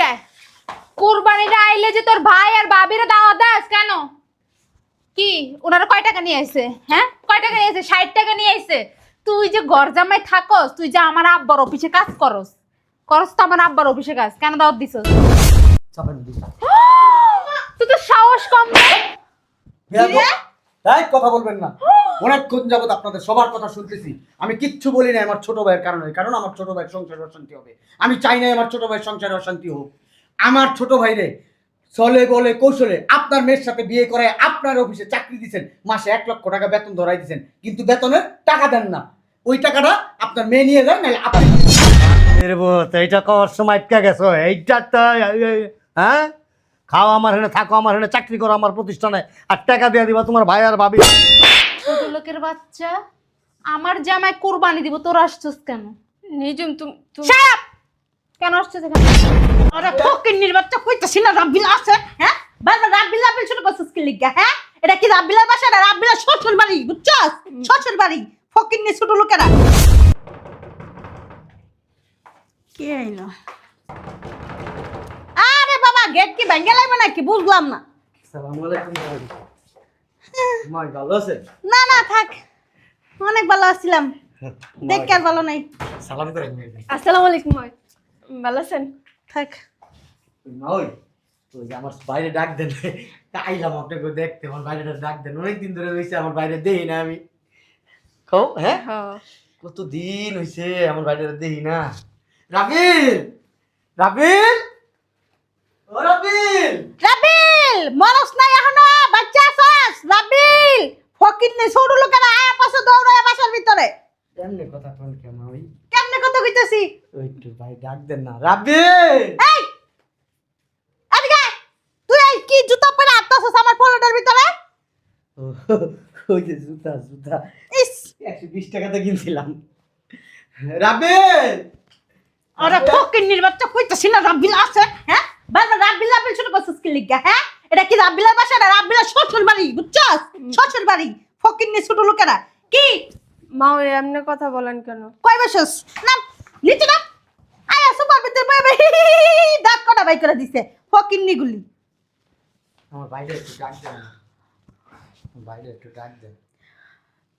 আয়। কুরবানিটা আইলে যে তোর ভাই আর বাবিরে দাওয়াত দাস কেন? কি? ওনারা কয় টাকা নিয়ে আইছে? হ্যাঁ? কয় টাকা নিয়ে আইছে? ষাট টাকা নিয়ে আইছে। তুই যে ঘর জামাই থাকস তুই যে আমার আব্বার অফিসে কাজ করস করস তো আমার আব্বার অফিসে কাজ। কেন দাওয়াত দিছস? তুই তো সাহস কম তাই কথা বলবেন না। অনেকক্ষণ যাবত আপনাদের সবার কথা শুনতেছি। আমি কিচ্ছু বলি না আমার ছোট ভাইয়ের কারণে কারণ আমার ছোট ভাইয়ের সংসারে অশান্তি হবে। আমি চাই না আমার ছোট ভাইয়ের সংসারে অশান্তি হোক। আমার ছোট ভাইরে চলে বলে কৌশলে আপনার মেয়ের সাথে বিয়ে করে আপনার অফিসে চাকরি দিচ্ছেন মাসে এক লক্ষ টাকা বেতন ধরাই দিচ্ছেন কিন্তু বেতনের টাকা দেন না। ওই টাকাটা আপনার মেয়ে নিয়ে যান নাহলে আপনি এইটা কর সময় গেছো এইটা হ্যাঁ? খাও আমার হেনে থাকো আমার হেনে চাকরি করো আমার প্রতিষ্ঠানে আর টাকা দিয়ে দিবা তোমার ভাই আর ভাবি। ছোট লোকের বাচ্চা আমার জামাই কুরবানি দিব তোর আসছস কেন? নিজুম তুমি! কেন আসছস এখানে? আরে ফকিন্নির বাচ্চা কইতাছি না রাব্বিল আছে হ্যাঁ? বারবার রাব্বিল রাব্বিল শুরু করছিস কি লিগা হ্যাঁ? এটা কি রাব্বিলার বাসা? না রাব্বিলার শ্বশুর বাড়ি বুঝছস? শ্বশুর বাড়ি ফকিন্নি ছোট লোকেরা। কে আইলো? গেট কি ভেঙে লাগবে নাকি? বুঝলাম না। সালাম আলাইকুম মাই ভালো আছেন? না না থাক। অনেক ভালো আছিলাম। দেখতে আর ভালো নাই। সালাম করেন আসসালামু আলাইকুম ভাই ভালো আছেন? থাক। না ওই ওই আমার বাইরে ডাক দেন। তা আইলাম আপনাকে দেখতে আমার বাইরে ডাক দেন। অনেকদিন ধরে হয়েছে আমার বাইরে দেই না আমি। কও হ্যাঁ? হ্যাঁ। কত দিন হয়েছে আমার বাইরে দেখি না। রাবিল! রাবিল! রাবিল রাবিল মরস নাই এখনও বাচ্চা আছস রাবিল ফকিন্নি ছোট লোকেরা আয়া পাশে দৌড়ায় বাসার ভিতরে। এমনি কথা কোন কেন ওই কেমনে কথা কইতাছি? ওই একটু ভাই ডাক দেন না। রাবিল এই! এদিকে তুই এই কি জুতা পরে আটতাছস আমার পলোটার ভিতরে? ওই যে জুতা জুতা। ইস! একশো বিশ টাকাতে কিনছিলাম। রাবিল আরে ফকিন্নির বাচ্চা কইতাছি না রাবিল আছে হ্যাঁ? বারবার রাবিল রাবিল শুরু করছিস কি লিগা হ্যাঁ? এটা কি রাবিলার বাসা না রাবিলার শ্বশুর বাড়ি বুঝছস? শ্বশুর বাড়ি ফকিন্নি ছোট লোকেরা। কি? মা ওই এমনি কথা বলেন কেন? কয় বসস না নিচে নাম? আয়া সুপার ভিতরে বয়ে বয়ে দাঁত কটা বাই করে দিছে? ফকিন্নি গুলি আমার বাইরে একটু ডাক দেন। বাইরে একটু ডাক দেন।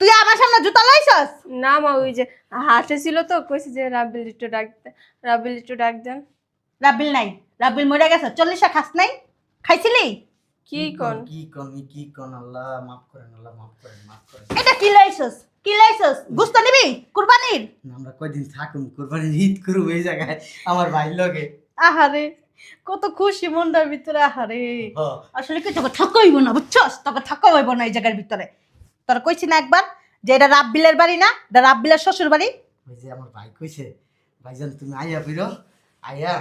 তুই আমার সামনে জুতা লাইছস? না মা ওই যে হাটে ছিল তো কইছি যে রাবিল একটু ডাক দে রাবিল একটু ডাক দেন। রাবিল নাই। রাবিল মরে গেছে চল্লিশা খাস নাই? খাইছিলি? কি কোন? কি কোন কি কোন? আল্লাহ মাফ করেন আল্লাহ মাফ করেন মাফ করেন। এটা কি লাইছস কি লাইছস গুস্ত নিবি? কুরবানির? আমরা কয়দিন থাকুম? কোরবানি ঈদ করুম এই জায়গায় আমার ভাই লগে। আহারে কত খুশি মনটার ভিতরে আহারে। আসলে কি তোকে থাকাইব না বুঝছস? তোকে থাকা হইব না এই জায়গার ভিতরে। তোর কইছি না একবার যে এটা রাব্বিলের বাড়ি না এটা রাব্বিলের শ্বশুর বাড়ি ওই যে আমার ভাই কইছে ভাইজান তুমি আইয়া ফিরো। আইয়া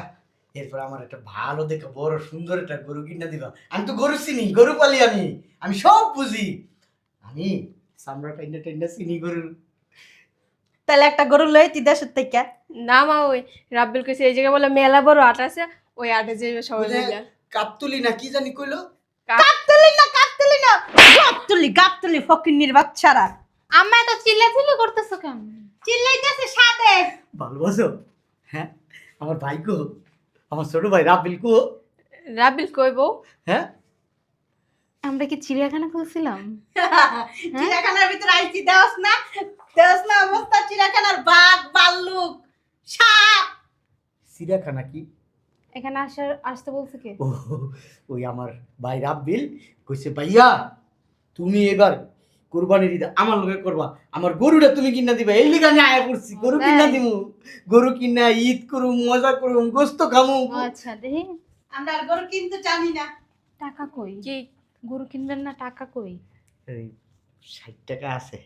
এরপর আমার একটা ভালো দেখে বড় সুন্দর একটা গরু কিনা দিবা। আমি তো গরু চিনি গরু পালি আমি। আমি সব বুঝি। আমি সামরা টাইনা টাইনা চিনি গরু। তাহলে একটা গরু লই তুই দেশের থেকে? না মা ওই রাবিল কইছে এই জায়গায় বলে মেলা বড় আট আছে ওই আটে যে সবাই মিলে কাপতুলি না কি জানি কইলো? কাপতুলি না কাপতুলি না গাপতুলি গাপতুলি ফকিন্নির বাচ্চারা। আম্মা এত চিল্লাচিল্লি করতেছো কেন? চিল্লাইতেছে সাথে। ভালোবাসো? হ্যাঁ আমার ভাই কো আমার ছোট ভাই রাবিল কো রাবিল কইবো হ্যাঁ? আমরা কি চিড়িয়াখানা খুলছিলাম চিড়িয়াখানার ভিতরে আইছি দেওস না দেওস না অবস্থা চিড়িয়াখানার বাঘ ভাল্লুক সাপ। চিড়িয়াখানা কি? এখানে আসার আসতে বলছে কে? ও ওই আমার ভাই রাব্বিল কইছে ভাইয়া তুমি এবার কোরবানি দিতে। আমার লোকে করবা। আমার গরুটা তুমি কিনা দিবা। এই লিগা আমি আয়া করছি। গরু কিনা তাই? দিমু। গরু কিনা ঈদ করু মজা করু গোস্ত খামু। আচ্ছা দেখি। আমরা আর গরু কিনতে জানি না। টাকা কই? কি গরু কিনবেন না টাকা কই? এই ষাট টাকা আছে।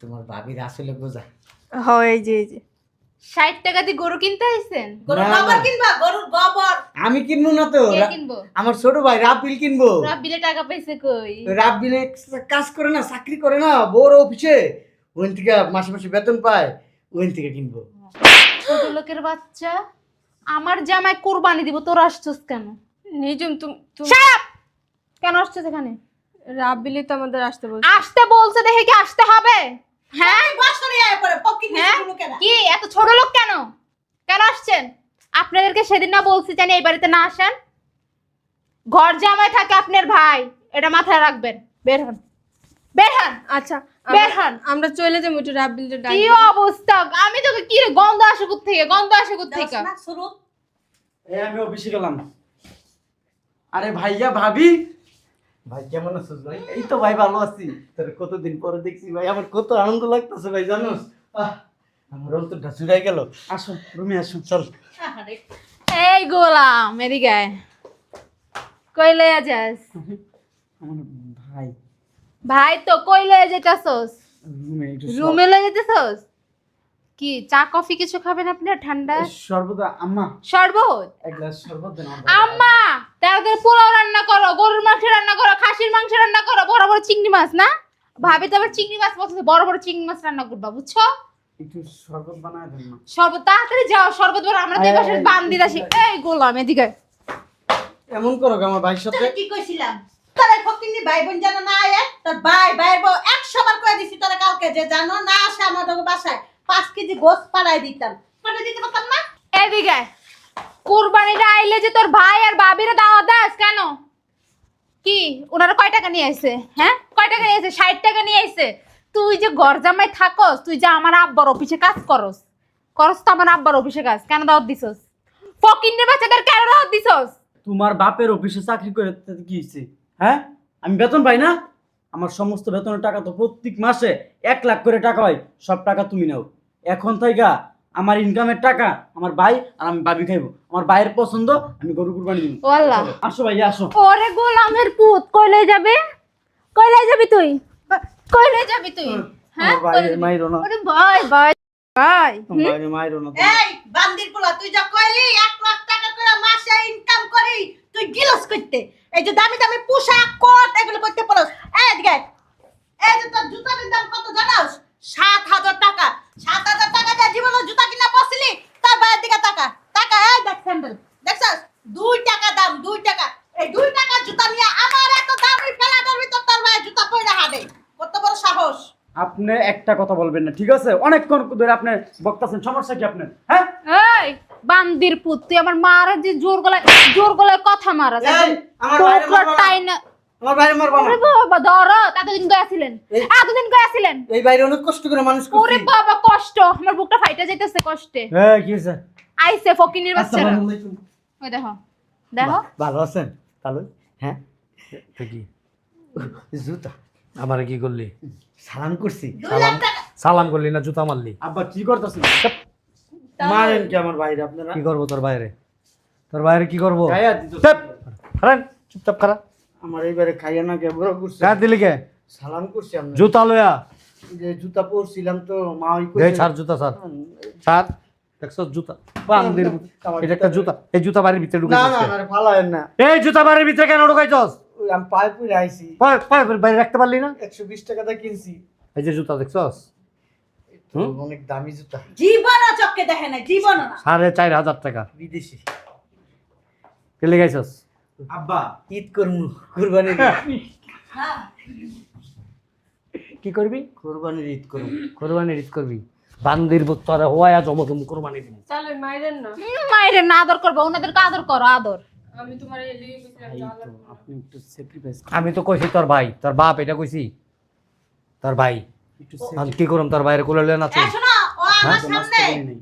তোমার ভাবির আসলে বোঝা। হয় এই যে এই যে ষাট টাকা দিয়ে গরু কিনতে আইছেন? গরুর না, গোবর কিনবা? গরুর গোবর আমি কিনবো না তো। কে কিনবো? আমার ছোট ভাই রাব্বিল কিনবো। রাব্বিলে টাকা পাইছে কই? রাব্বিলে কাজ করে না চাকরি করে না বড় অফিসে। ওখান থেকে মাসে মাসে বেতন পায় ওখান থেকে কিনবো। ছোট লোকের বাচ্চা আমার জামাই কোরবানি দিব তোর আসছস কেন? নিজুম তুমি তুমি Shut up! কেন আসছস এখানে? রাবিলই তো আমাদের আসতে বলছে। আসতে বলছে দেখে কি আসতে হবে? হ্যাঁ? বছরে আয় পরে ফকিন্নি হ্যাঁ? কি? এত ছোট লোক কেন? কেন আসছেন? আপনাদেরকে সেদিন না বলছি জানি এই বাড়িতে না আসেন। ঘর জামাই থাকে আপনার ভাই এটা মাথায় রাখবেন। বের হন। বের হন। আচ্ছা বের আমরা- হন। আমরা চলে যাব একটু রাব্বিল ডাক কি অবস্থা? আমি তোকে কি রে গন্ধ আসে থেকে গন্ধ আসে থেকে শুরু। এই আমি অফিসে গেলাম। আরে ভাইয়া ভাবি। ভাই কেমন আছিস ভাই? এই তো ভাই ভালো আছি। তোর কতদিন পরে দেখছি ভাই আমার কত আনন্দ লাগতেছে ভাই জানোস? আমার অন্তরটা চুরাই গেল। আসো রুমে আসো চল। এই গোলাম এদিকে। কই লইয়া যাস? আমার ভাই। ভাই তো কই লইয়া যেতেছস রুমে রুমে লইয়া যেতেছস কি চা কফি কিছু খাবেন আপনি ঠান্ডা? সর্বদা আম্মা। শরবত? এক গ্লাস শরবত দেন আম্মা তাড়াতাড়ি পোলাও রান্না করো গরুর মাংস রান্না করো খাসির মাংস রান্না করো বড় বড় চিংড়ি মাছ না? ভাবি তো আবার চিংড়ি মাছ পছন্দ বড় বড় চিংড়ি মাছ রান্না করবা বুঝছ? একটু শরবত বানায় দেন না শরবত তাড়াতাড়ি যাও শরবত বড় আমরা তো এই পাশে বান্দি আসি এই গোলাম এদিকে এমন করো গো আমার ভাইয়ের সাথে। কি কইছিলাম? তোরে ফকিনি ভাই বোন জানো না আয় তোর ভাই ভাইয়ের বউ একশো বার কয়ে দিছি তোরা কালকে যে জানো না আসে আমাদের বাসায়। পাঁচ কেজি গোস পাড়াই দিতাম। পাঠাই দিতে পারতাম না? এদিকে কুরবানিটা আইলে যে তোর ভাই আর বাবিরা দাওয়াত দাস কেন? কি? ওনারা কয় টাকা নিয়ে আইছে? হ্যাঁ? কয় টাকা নিয়ে আইছে? ষাট টাকা নিয়ে আইছে। তুই যে ঘর জামাই থাকস তুই যে আমার আব্বার অফিসে কাজ করস করস তো আমার আব্বার অফিসে কাজ কেন দাওয়াত দিছস? ফকিন্নের বাচ্চাদের কেন দাওয়াত দিছস? তোমার বাপের অফিসে চাকরি করে কি হয়েছে হ্যাঁ? আমি বেতন পাই না? আমার সমস্ত বেতনের টাকা তো প্রত্যেক মাসে এক লাখ করে টাকা হয় সব টাকা তুমি নাও। এখন থেকে আমার ইনকামের টাকা আমার ভাই আর আমি বাবি খাইবো। আমার ভাইয়ের পছন্দ আমি গরু কুরবানি দিব। ও আল্লাহ। আসো ভাই আসো। ওরে গোলামের পুত কইলে যাবে? কইলে যাবি তুই? কইলে যাবি তুই? হ্যাঁ? ভাইয়ের মাইরো না। ওরে ভাই ভাই ভাই। ভাইয়ের মাইরো না এই বান্দির পোলা তুই যা কইলি এক লাখ টাকা করে মাসে ইনকাম করি তুই গিলস করতে এই যে দামি দামি পোশাক কোট এগুলো করতে পারস। এই আয়। এই যে তোর জুতার দাম কত জানাস সাত হাজার টাকা সাত হাজার টাকা দিয়ে জীবনে জুতা কিনা পছিলি তার বাইরের দিকে টাকা টাকা এই দেখ স্যান্ডেল দেখছস দুই টাকা দাম দুই টাকা এই দুই টাকা জুতা নিয়ে আমার এত দামি ফেলাটার ভিতর তোর ভাইয়ের জুতা পরে হাঁটে কত বড় সাহস আপনি একটা কথা বলবেন না ঠিক আছে? অনেকক্ষণ ধরে আপনি বক্তাছেন সমস্যা কি আপনার? হ্যাঁ? এই বান্দির পুত তুই আমার মারা যে জোর গলায় জোর গলায় কথা মারা এই, আমার বাইরে মারবা না। টাইনা আমার বাইরে মারবা না। ওরে বাবা ধর এতদিন গেছিলেন এই- এতদিন গেছিলেন এই বাইরে অনেক কষ্ট করে মানুষ ওরে করছি বাবা কষ্ট আমার বুকটা ফাইটা যাইতেছে কষ্টে। এই কি হয়েছে? আইছে ফকিনির বাচ্চারা আসসালামু আলাইকুম। ওই দেখো দেখো। ভালো আছেন? তাহলে? হ্যাঁ? তো কি? জুতা। আমারে কি করলি? সালাম করছি। টাকা। সালাম করলি না জুতা মারলি? আব্বা কি করতেছেন মারেন কি আমার বাইরে আপনারা? কি করব তোর বাইরে তোর বাইরে কি করব? চুপচাপ খারা আমার এইবারে খাইয়া না কে বড় করছে। গায়ে দিলি কে? সালাম করছি আমরা জুতা লয়া। যে জুতা পরছিলাম তো মা ওই দে ছাড় জুতা ছাড়। ছাড়। দেখছ জুতা। বান্দির এটা একটা জুতা এই জুতা বাড়ির ভিতরে না না? না ফালায়েন না। এই জুতা বাড়ির ভিতরে কেন ঢুকাইছস? আমি পায়ে পুরে আইছি। পায়ে পায়ে বাইরে রাখতে পারলি না? একশো বিশ টাকা দিয়ে কিনছি। এই যে জুতা দেখছস? অনেক দামি জুতা। জীবনও চোখে দেখে না জীবনও না। সাড়ে চার হাজার টাকা। বিদেশি। কে লেগাইছস? আব্বা ঈদ কুরবানির হ্যাঁ। কি করবি? কুরবানির ঈদ করমু। কোরবানি ঈদ করবি। বান্দির তোরা হওয়ায় জমা তুমি কোরবানি দিবি চলো মাইরেন না। মায়ের না আদর করব ওনাদেরকে আদর করো আদর। আমি তোমার এই জ্বালা তো আপনি একটু স্যাক্রিফাইস আমি তো কইছি তোর ভাই তোর বাপ এটা কইছি। তোর ভাই আমি কি করুম তোর বাইরে কোলে না এই শোনো ও আমার সামনে। sacrifice নেই।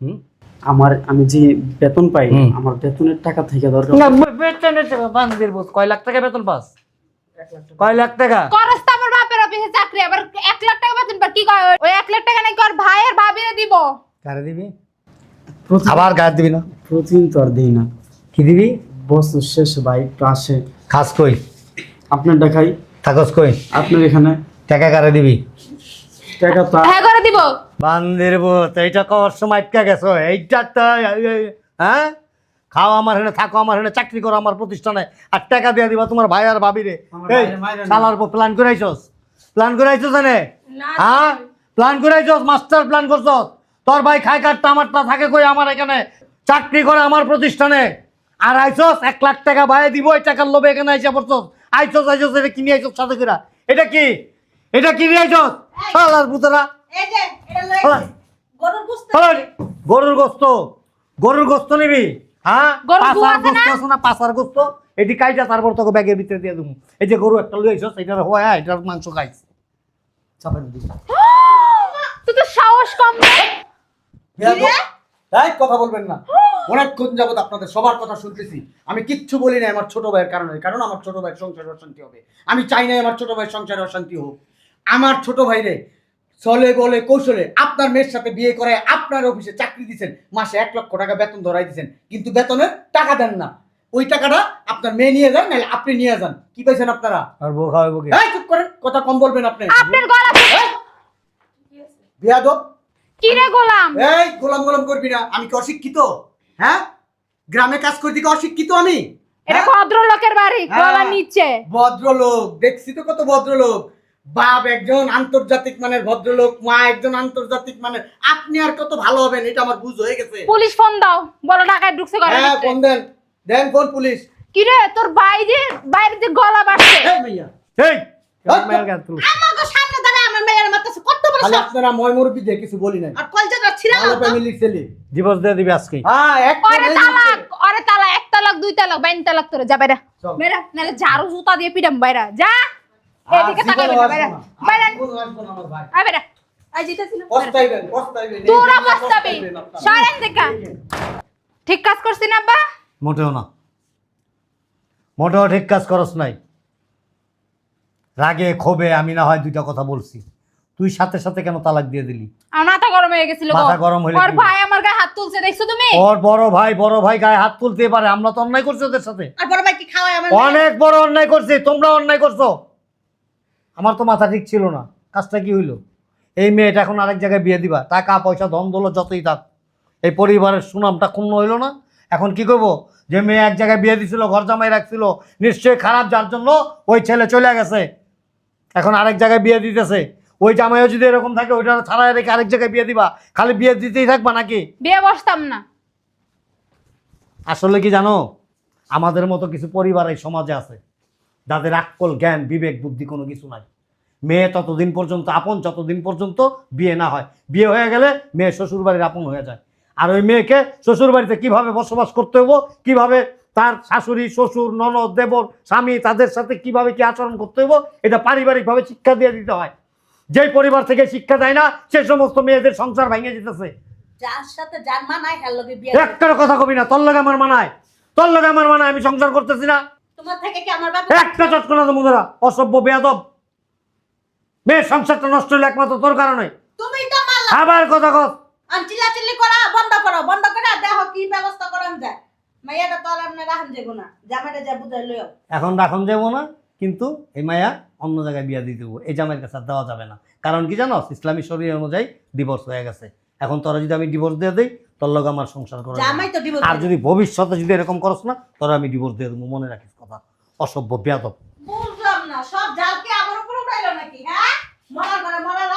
হুম? আমার আমি যে বেতন পাই আমার বেতনের টাকা থেকে দরকার। না বেতনের টাকা বান্দির বোস কয় লাখ টাকা বেতন পাস? কয় লাখ টাকা? করস তো আমার বাপের অফিসে চাকরি আবার এক লাখ টাকা বেতন পার কি কয়? ওই এক লাখ টাকা নাকি ওর ভাইয়ের ভাবিরে দিব। কারে দিবি? আবার গায়ে দিবি না? প্রতিদিন তো আর দিই না। কি দিবি? বছর শেষ ভাই আসে খাস কই? আপনার দেখাই। থাকস কই? আপনার এখানে। টাকা কারে দিবি? টাকা তো হ্যাঁ করে দিব? বান্দির বোত এইটা কর সময় আটকা গেছো। এইটা তো হ্যাঁ? খাও আমার হেনে থাকো আমার হেনে চাকরি করো আমার প্রতিষ্ঠানে। আর টাকা দিয়ে দিবা তোমার ভাই আর ভাবি রে। সালার প্ল্যান করাইছস? প্ল্যান করাইছস এনে? না হ্যাঁ? প্ল্যান করাইছস? মাস্টার প্ল্যান করছস? তোর ভাই খাই কাটটা আমারটা থাকে কই আমার এখানে? চাকরি করে আমার প্রতিষ্ঠানে? আর আইছস এক লাখ টাকা বাইরে দিব ওই টাকার লোভে এখানে আইসা পড়ছস। আইছস আইছস এটা কিনে আইছস সাথে করে। এটা কি? এটা কিনে আইছস সালার পুতরা এই যে এটা লয়ে হ্যাঁ। গরুর গুস্ত হ্যাঁ, গরুর গোস্ত। গরুর গোস্ত নিবি? হ্যাঁ? গরুর পাঁচার গোস্ত আছে না? পাঁচার গোস্ত? এটি কাইটা তারপর তোকে ব্যাগের ভিতরে দিয়ে দেবো। এই যে গরু একটা লুই আইছস এটার হয় এটার মাংস খাইছ চাপেন দিবি। তুই তো সাহস কম এই কথা বলবেন না। অনেকক্ষণ যাবত আপনাদের সবার কথা শুনতেছি। আমি কিচ্ছু বলি না আমার ছোট ভাইয়ের কারণে কারণ আমার ছোট ভাইয়ের সংসারে অশান্তি হবে। আমি চাই না আমার ছোট ভাইয়ের সংসারে অশান্তি হোক। আমার ছোট ভাইরে চলে বলে কৌশলে আপনার মেয়ের সাথে বিয়ে করে আপনার অফিসে চাকরি দিচ্ছেন মাসে এক লক্ষ টাকা বেতন ধরাই দিচ্ছেন কিন্তু বেতনের টাকা দেন না। ওই টাকাটা আপনার মেয়ে নিয়ে যান নাহলে আপনি নিয়ে যান। কি পাইছেন আপনারা? আর বউ খাওয়াবো কি? এই চুপ করেন কথা কম বলবেন আপনি। আপনার গলা বিয়াদব। কি রে গোলাম? এই গোলাম গোলাম করবি না। আমি কি অশিক্ষিত? হ্যাঁ? গ্রামে কাজ করতে কি অশিক্ষিত আমি? এটা? ভদ্রলোকের বাড়ি। গলা নিচে। ভদ্রলোক দেখছি তো কত ভদ্রলোক। বাপ একজন আন্তর্জাতিক মানের ভদ্রলোক মা একজন আন্তর্জাতিক মানের। আপনি আর কত ভালো হবেন এটা আমার বুঝ হয়ে গেছে। পুলিশ ফোন দাও বলো ঢাকায় ঢুকছে ঘরে হ্যাঁ ফোন দেন। দেন ফোন পুলিশ। কি রে তোর ভাই যে বাইরে যে গলা বাড়ছে এই আপনারা দিয়ে কিছু বলি নাই। আর কলজাটা ছিড়া ছেলে। ডিভোর্স দিয়ে দিবি আজকে হ্যাঁ এক ওরে তালাক ওরে তালাক এক তালাক দুই তালাক বাইন তালাক তোরে যা বাইরা। চল। বেরা ঝাড়ু জুতা দিয়ে পিটাম বাইরা। যা। এদিকে তাকাবি না বাইরা। বাইরা। আয় বাইরা। আই যেতেছিল পস্তাইবেন পস্তাইবেন। তোরা পস্তাবি। পস্তাইবেন দেখা। ঠিক কাজ করছিস না আব্বা? মোটেও না। মোটেও ঠিক কাজ করস নাই। রাগে ক্ষোভে আমি না হয় দুইটা কথা বলছি। তুই সাথে সাথে কেন তালাক দিয়ে দিলি? আমার মাথা গরম হয়ে গেছিল গো। মাথা গরম হইলে ওর কি? ভাই আমার গায়ে হাত তুলছে দেখছ তুমি? ওর বড় ভাই বড় ভাই গায়ে হাত তুলতে পারে। আমরা তো অন্যায় করছি ওদের সাথে। আর বড় ভাই কি খাওয়ায় আমার মেয়ে? অনেক বড় অন্যায় করছি তোমরা অন্যায় করছ। আমার তো মাথা ঠিক ছিল না। কাজটা কি হইল? এই মেয়েটা এখন আরেক জায়গায় বিয়ে দিবা। টাকা পয়সা ধন দৌলত যতই থাক। এই পরিবারের সুনামটা ক্ষুণ্ণ হইল না। এখন কি করব? যে মেয়ে এক জায়গায় বিয়ে দিছিল ঘর জামাই রাখছিল নিশ্চয়ই খারাপ যার জন্য ওই ছেলে চলে গেছে। এখন আরেক জায়গায় বিয়ে দিতেছে। ওই জামাইও যদি এরকম থাকে ওইটা ছাড়াই রেখে আরেক জায়গায় বিয়ে দিবা। খালি বিয়ে দিতেই থাকবা নাকি? বিয়ে বসতাম না। আসলে কি জানো? আমাদের মতো কিছু পরিবার এই সমাজে আছে যাদের আক্কল জ্ঞান বিবেক বুদ্ধি কোনো কিছু নাই। মেয়ে ততদিন পর্যন্ত আপন যতদিন পর্যন্ত বিয়ে না হয়। বিয়ে হয়ে গেলে মেয়ে শ্বশুরবাড়ির আপন হয়ে যায়। আর ওই মেয়েকে শ্বশুরবাড়িতে কীভাবে বসবাস করতে হব কীভাবে তার শাশুড়ি শ্বশুর ননদ দেবর স্বামী তাদের সাথে কীভাবে কি আচরণ করতে হব এটা পারিবারিকভাবে শিক্ষা দিয়ে দিতে হয়। যেই পরিবার থেকে শিক্ষা দেয় না সে সমস্ত মেয়েদের সংসার ভেঙে যেতেছে। কথা কবি না আমার মানায়। আমার মানায় আমি সংসার করতেছি না। একটা চটকনা তো মুদরা অসভ্য বেয়াদব। মেয়ের সংসারটা নষ্ট হলো একমাত্র তোর কারণে। আবার কথা চিল্লা চিল্লি করা বন্ধ করো বন্ধ করে দেখো কি ব্যবস্থা করান যায়? এখন রাখন যাব না কিন্তু এই মায়া অন্য জায়গায় বিয়া দিয়ে দেবো এই জামাইয়ের কাছে আর দেওয়া যাবে না। কারণ কি জানো ইসলামী শরীর অনুযায়ী ডিভোর্স হয়ে গেছে। এখন তোরা যদি আমি ডিভোর্স দিয়ে দিই তোর লোক আমার সংসার করে আর যদি ভবিষ্যতে যদি এরকম করস না তোরা আমি ডিভোর্স দিয়ে দেবো মনে রাখিস কথা। অসভ্য ব্যাধব বুঝলাম না সব জালকে আবার উপর উঠাইলো নাকি হ্যাঁ? মরার মরা মরার